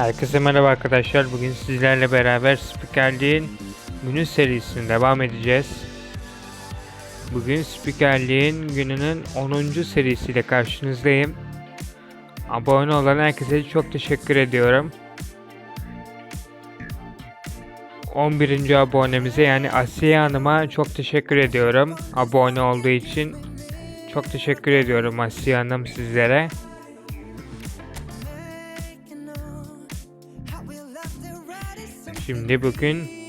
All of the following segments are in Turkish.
Herkese merhaba arkadaşlar. Bugün sizlerle beraber spikerliğin günü serisine devam edeceğiz. Bugün spikerliğin gününün 10. serisiyle karşınızdayım. Abone olan herkese çok teşekkür ediyorum. 11. abonemize yani Asiye Hanım'a çok teşekkür ediyorum. Abone olduğu için çok teşekkür ediyorum Asiye Hanım sizlere. Şimdi bugün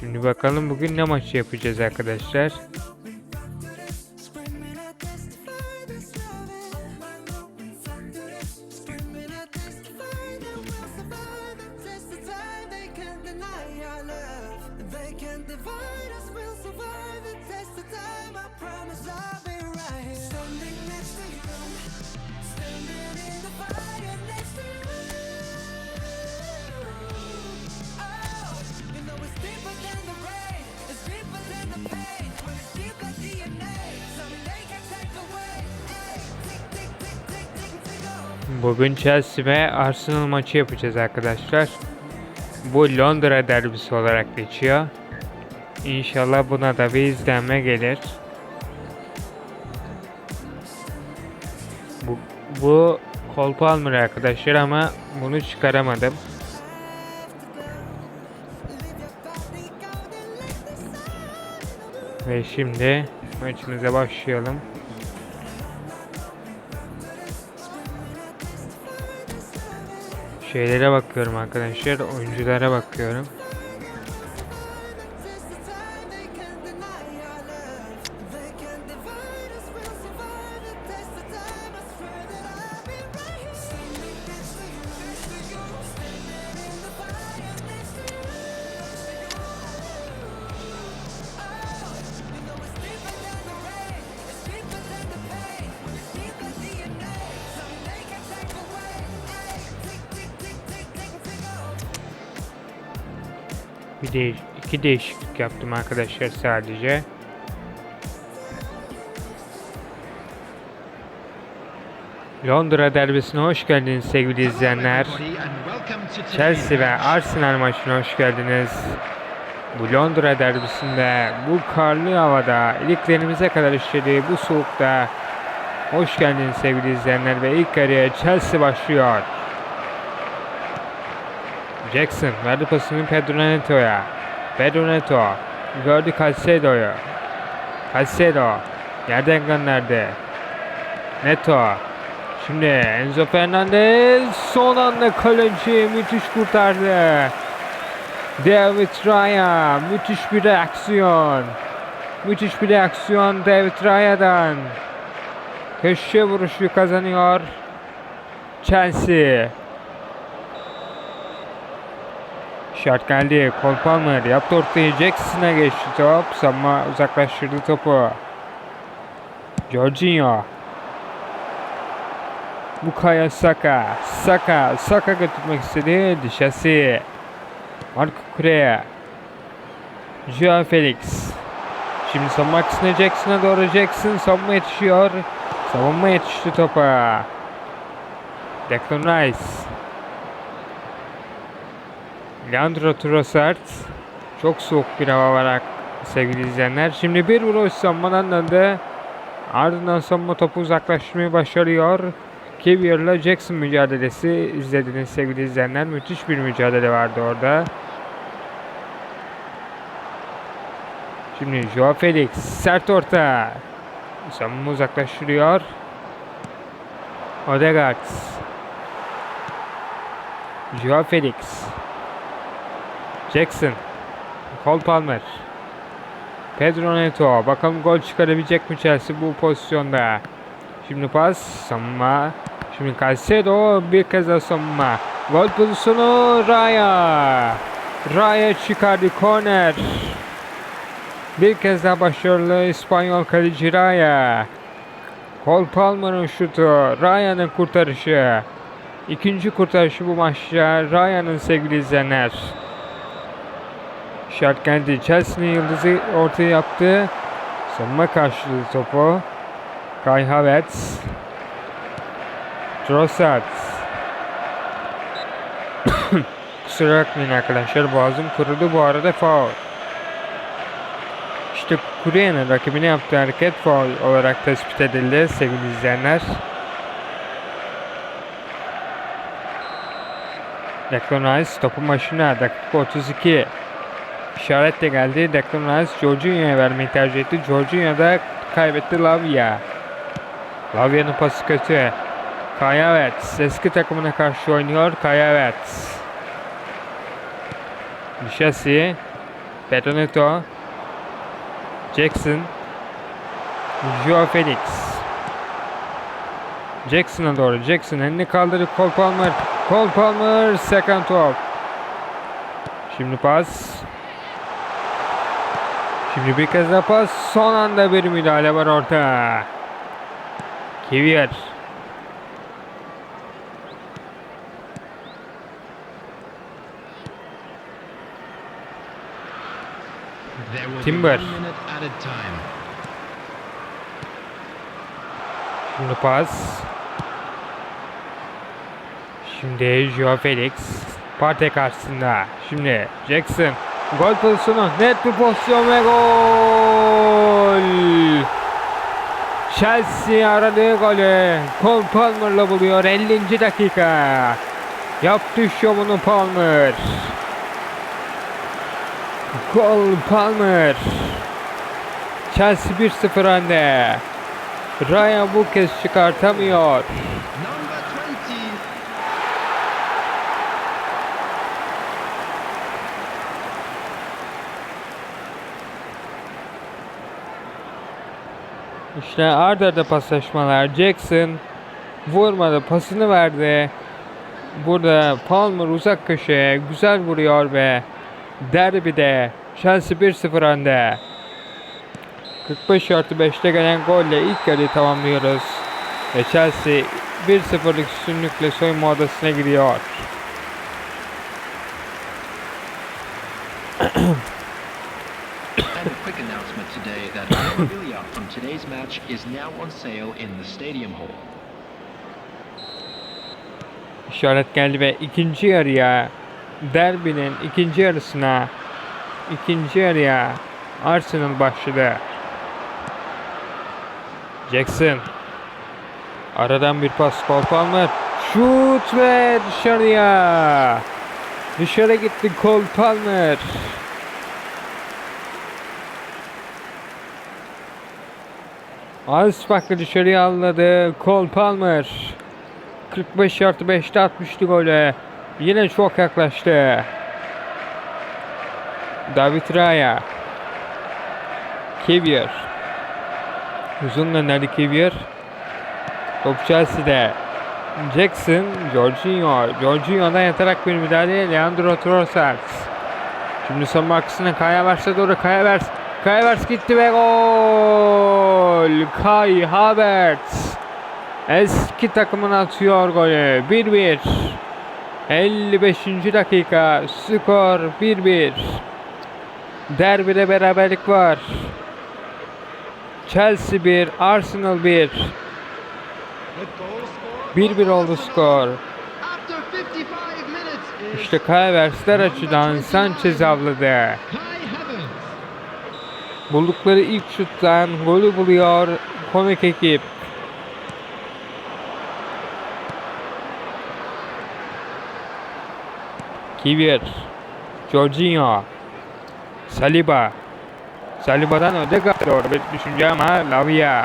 Şimdi bakalım bugün ne maçı yapacağız arkadaşlar. Bugün Chelsea ve Arsenal maçı yapacağız arkadaşlar. Bu Londra derbisi olarak geçiyor. İnşallah buna da bir izlenme gelir. Bu, bu Cole Palmer arkadaşlar ama bunu çıkaramadım. Ve şimdi maçımıza başlayalım. Şeylere bakıyorum arkadaşlar. Oyunculara bakıyorum. Değiş iki değişiklik yaptım arkadaşlar sadece. Londra derbisine hoş geldiniz sevgili izleyenler. Chelsea ve Arsenal maçına hoş geldiniz. Bu Londra derbisinde, bu karlı havada, iliklerimize kadar işlediği bu soğukta hoş geldiniz sevgili izleyenler ve ilk yarıya Chelsea başlıyor. Jackson verdi pasını Pedro Neto'ya. Pedro Neto gördü Caicedo'yu. Caicedo yerden gönderdi. Neto Şimdi Enzo Fernandez son anda kaleci müthiş kurtardı. David Raya müthiş bir reaksiyon. Müthiş bir reaksiyon David Raya'dan. Köşe vuruşu kazanıyor. Chelsea. Şart geldi. Cole Palmer yaptı ortayı. Jackson'a geçti top. Ama uzaklaştırdı topu. Jorginho. Bukayo Saka. Saka. Saka götürmek istedi. Dişası. Marco Correa. Joao Felix. Şimdi savunma açısına Jackson'a doğru Jackson savunma yetişiyor. Savunma yetişti topa. Declan Rice. Leandro Trossard. Çok soğuk bir hava var sevgili izleyenler. Şimdi bir vuruş savunmadan döndü. Ardından savunma topu uzaklaştırmayı başarıyor. Kevier'la Jackson mücadelesi izlediniz sevgili izleyenler. Müthiş bir mücadele vardı orada. Şimdi Joao Felix sert orta. Savunma uzaklaştırıyor. Odegaard. Joao Felix. Jackson. Cole Palmer. Pedro Neto. Bakalım gol çıkarabilecek mi Chelsea bu pozisyonda. Şimdi pas. Savunma. Şimdi Caicedo bir kez daha savunma. Gol pozisyonu Raya. Raya çıkardı korner. Bir kez daha başarılı İspanyol kaleci Raya. Cole Palmer'ın şutu. Raya'nın kurtarışı. İkinci kurtarışı bu maçta Raya'nın sevgili izleyenler. Şart geldi. Chelsea'nin yıldızı ortaya yaptı. Savunma karşılığı topu. Kai Havertz. Trossard. Kusura bakmayın arkadaşlar boğazım kurudu bu arada faul. İşte Kuruyan'ın rakibine yaptığı hareket faul olarak tespit edildi sevgili izleyenler. Declan Rice topun başına dakika 32. İşaret de geldi. Declan Rice Jorginho'ya vermeyi tercih etti. Jorginho da kaybetti Lavia. Lavia'nın pası kötü. Kai Havertz eski takımına karşı oynuyor. Kai Havertz. Nişasi. Pedro Neto. Jackson. Joao Felix. Jackson'a doğru. Jackson elini kaldırdı. Cole Palmer. Cole Palmer. Second top. Şimdi pas. Şimdi bir kez daha pas. Son anda bir müdahale var orta. Kivier. Timber. Şimdi pas. Şimdi Joao Felix. Partey karşısında. Şimdi Jackson. Gol pozisyonu. Net bir pozisyon ve gol. Chelsea aradığı golü. Cole Palmer'la buluyor 50. dakika. Yaptı şovunu Palmer. Cole Palmer. Chelsea 1-0 önde. Raya bu kez çıkartamıyor. Number 20. İşte arda arda paslaşmalar. Jackson vurmadı, pasını verdi. Burada Palmer uzak köşeye güzel vuruyor ve derbide Chelsea 1-0 önde. 45 artı 5'te gelen golle ilk yarıyı tamamlıyoruz. Ve Chelsea 1-0'lık üstünlükle soyunma odasına gidiyor. And a quick announcement today that memorabilia from today's match is now on sale in the stadium hall. İşaret geldi ve ikinci yarıya derbinin ikinci yarısına ikinci yarıya Arsenal başladı. Jackson aradan bir pas Cole Palmer şut ve dışarıya dışarı gitti Cole Palmer Farklı dışarıya alladı Cole Palmer 45 artı 5'te atmıştı golü. Yine çok yaklaştı. David Raya. Kivier. Uzun gönderdi Kivier. Top Chelsea'de. Jackson, Jorginho. Jorginho'dan yatarak bir müdahale. Leandro Trossard. Şimdi son arkasına Kaya Vers'e doğru Kaya Vers. Kaya Vers gitti ve gol. Kai Havertz. Eski takımına atıyor golü. 1-1. 55. dakika. Skor 1-1. Derbide beraberlik var. Chelsea 1, Arsenal 1. 1-1 oldu skor. After 55 minutes is İşte Kayversler açıdan Sanchez avladı. Buldukları ilk şuttan golü buluyor komik ekip. Kivier, Jorginho, Saliba. Saliba'dan Ödegaard doğru bir düşünce ama Lavia.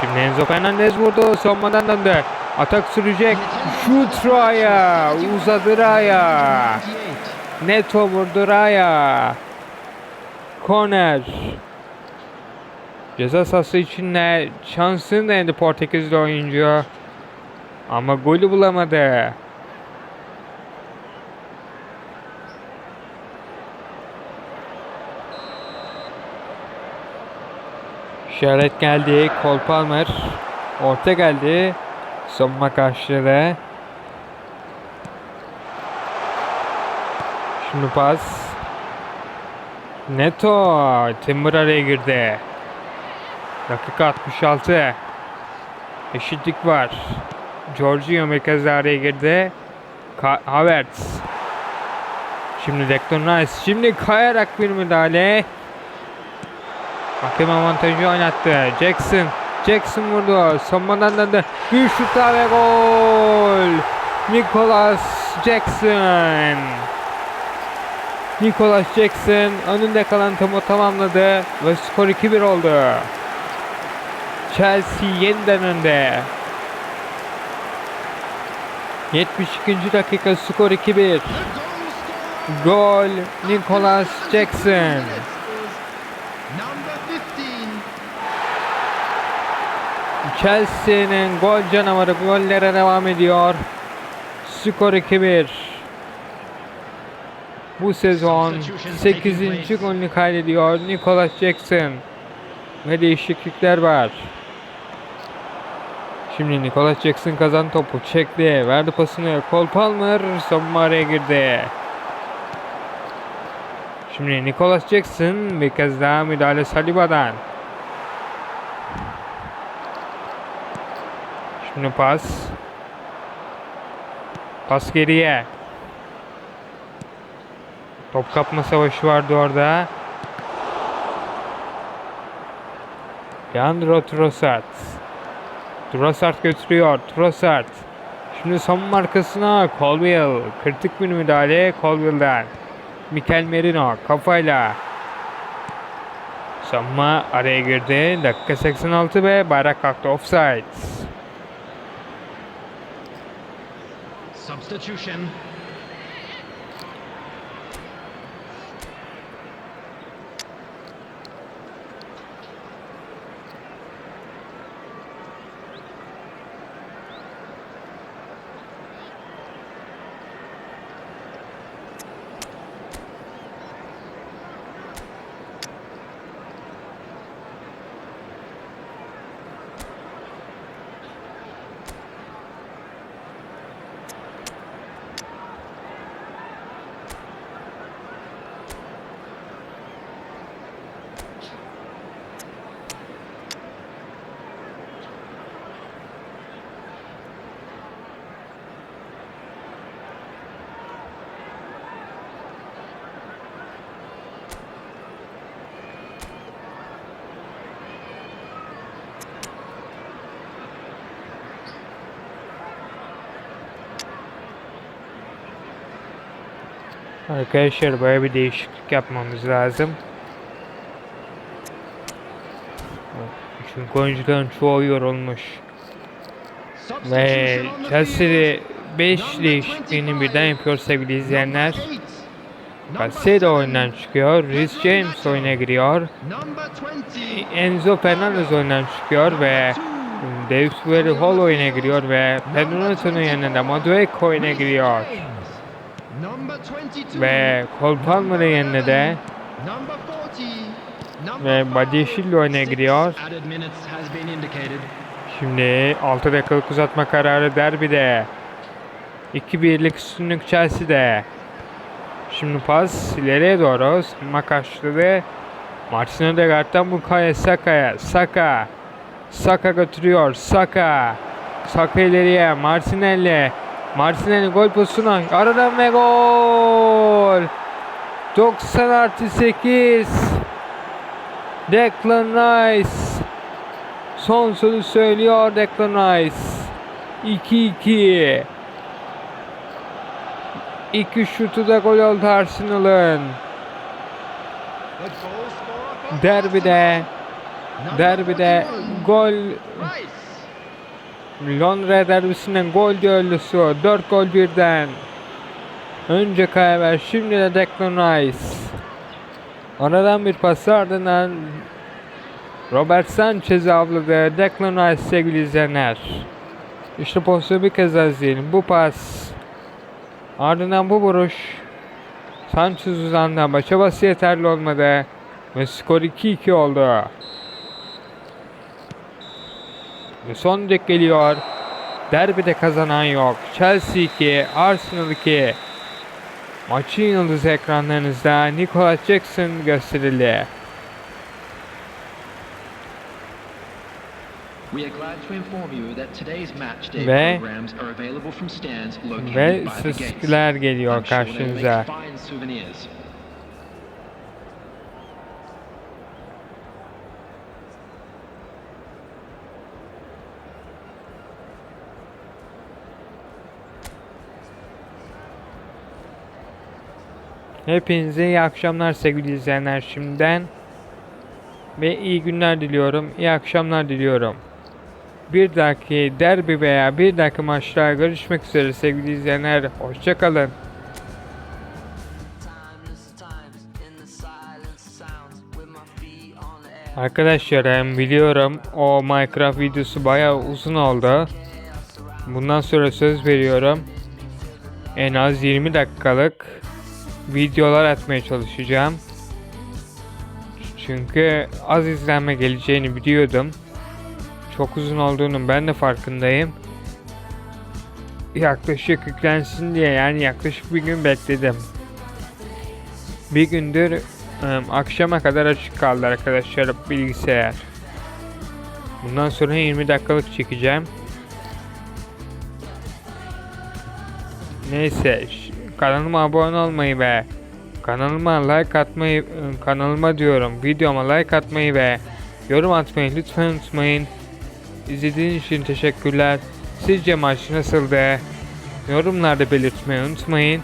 Şimdi Enzo Fernandez vurdu. Savunmadan döndü. Atak sürecek. Şut Raya. Uzadı Raya. 28. Neto vurdu Raya. Korner. Ceza sahası içinde şansını denedi Portekizli oyuncu. Ama golü bulamadı. İşaret geldi. Cole Palmer. Orta geldi. Savunma karşıladı. Şimdi pas. Neto. Timber araya girdi. Dakika 66. Eşitlik var. Kez daha araya girdi. Ka Havertz. Şimdi Declan Rice. Şimdi kayarak bir müdahale. Hakem avantajı oynattı. Jackson. Jackson vurdu. Savunmadan döndü. Bir şut daha ve gol. Nicholas Jackson. Nicholas Jackson önünde kalan topu tamamladı ve skor 2-1 oldu. Chelsea yeniden önde. 72. dakika skor 2-1. Gol Nicholas Jackson. Number 15. Chelsea'nin gol canavarı gollere devam ediyor. Skor 2-1. Bu sezon 8. golünü kaydediyor Nicholas Jackson. Ve değişiklikler var. Şimdi Nicholas Jackson kazan topu çekti. Verdi pasını. Cole Palmer savunma araya girdi. Şimdi Nicholas Jackson bir kez daha müdahale Saliba'dan. Şimdi pas. Pas geriye. Top kapma savaşı vardı orada. Leandro Trossard. Trossard götürüyor. Trossard. Şimdi savunma arkasına Colville. Kritik bir müdahale Colville'den. Mikel Merino kafayla. Savunma araya girdi. Dakika 86 ve bayrak kalktı. Offside. Substitution. Arkadaşlar baya bir değişiklik yapmamız lazım. Çünkü oyuncuların çoğu yorulmuş. Ve Chelsea'de field. 5 Number değişikliğini birden 25. yapıyor sevgili izleyenler. Seven. oyundan çıkıyor. Reece James oyuna giriyor. Number 20. Enzo Fernandez oyundan çıkıyor ve Ware Hall oyuna giriyor ve Pedro Neto'nun yanında Madueke oyuna giriyor. Number 22. Ve Number 40. Number ve. Badiashile oyuna giriyor. Şimdi 6 dakikalık uzatma kararı derbide. 2-1'lik üstünlük Chelsea'de. Şimdi pas ileriye doğru. Savunma karşıladı. Martin Ödegaard'dan Bukayo Saka'ya. Saka. Saka götürüyor. Saka. Saka ileriye. Martinelli. Martinelli gol pozisyonu. Aradan ve gol. 90 artı 8. Declan Rice. Son sözü söylüyor Declan Rice. 2-2. İki şutu da gol oldu Arsenal'ın. Derbide, derbide gol 41. Rice. Londra derbisinden gol düellosu. 4 gol birden. Önce Kayaver, şimdi de Declan Rice. Aradan bir pas ardından Robert Sanchez avladı. Declan Rice sevgili izleyenler. İşte pozisyonu bir kez daha izleyelim. Bu pas. Ardından bu vuruş. Sanchez uzandı ama çabası yeterli olmadı. Ve skor 2-2 oldu. Ve son düdük geliyor. Derbide kazanan yok. Chelsea 2, Arsenal 2. Maçın yıldızı ekranlarınızda Nicolas Jackson gösterildi. We are glad to inform Hepinize iyi akşamlar sevgili izleyenler şimdiden. Ve iyi günler diliyorum. İyi akşamlar diliyorum. Bir dahaki derbi veya bir dahaki maçta görüşmek üzere sevgili izleyenler. Hoşçakalın. timeless times in the silent sounds with my feet on the air. Arkadaşlar hem biliyorum o Minecraft videosu bayağı uzun oldu. Bundan sonra söz veriyorum. En az 20 dakikalık videolar atmaya çalışacağım. Çünkü az izlenme geleceğini biliyordum. Çok uzun olduğunu ben de farkındayım. Yaklaşık yüklensin diye yani yaklaşık bir gün bekledim. Bir gündür em, akşama kadar açık kaldı arkadaşlar bilgisayar. Bundan sonra 20 dakikalık çekeceğim. Neyse kanalıma abone olmayı ve kanalıma like atmayı ıı, kanalıma diyorum videoma like atmayı ve yorum atmayı lütfen unutmayın. İzlediğiniz için teşekkürler. Sizce maç nasıldı? Yorumlarda belirtmeyi unutmayın.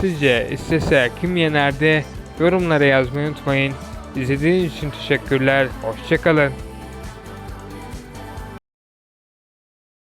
Sizce istese kim yenerdi? Yorumlara yazmayı unutmayın. İzlediğiniz için teşekkürler. Hoşçakalın.